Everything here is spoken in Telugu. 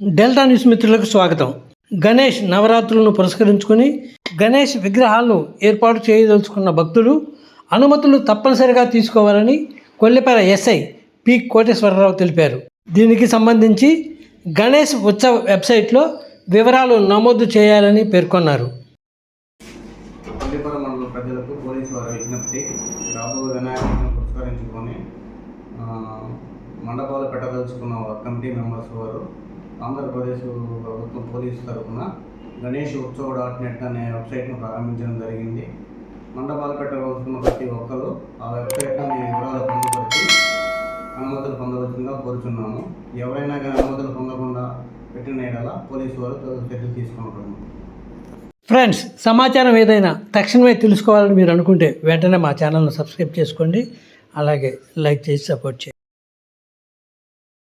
డెల్టా న్యూస్ మిత్రులకు స్వాగతం. గణేష్ నవరాత్రులను పురస్కరించుకొని గణేష్ విగ్రహాలను ఏర్పాటు చేయదలుచుకున్న భక్తులు అనుమతులు తప్పనిసరిగా తీసుకోవాలని కొల్లిపేర ఎస్ఐ పి కోటేశ్వరరావు తెలిపారు. దీనికి సంబంధించి గణేష్ ఉత్సవ వెబ్సైట్లో వివరాలు నమోదు చేయాలని పేర్కొన్నారు. ప్రజలకు విజ్ఞప్తి వినాయకులను పురస్కరించుకొని మండపాలు పెట్టదలుచుకున్న కమిటీ మెంబర్స్ వారు ఆంధ్రప్రదేశ్ ప్రభుత్వం పోలీసు తరఫున గణేష్ ఉత్సవ డాట్ నెట్ అనే వెబ్సైట్ను ప్రారంభించడం జరిగింది. మండపాలు పెట్టవలసిన ప్రతి ఒక్కరూ ఆ వెబ్సైట్లో మీ వివరాలు పొందుపరిచి అనుమతులు పొందవలసిందిగా కోరుచున్నాము. ఎవరైనా కానీ అనుమతులు పొందకుండా పెట్టిన ఎడల పోలీసు వారు చర్యలు తీసుకుంటున్నాము ఫ్రెండ్స్ సమాచారం ఏదైనా తక్షణమే తెలుసుకోవాలని మీరు అనుకుంటే వెంటనే మా ఛానల్ను సబ్స్క్రైబ్ చేసుకోండి. అలాగే లైక్ చేసి సపోర్ట్ చేయండి.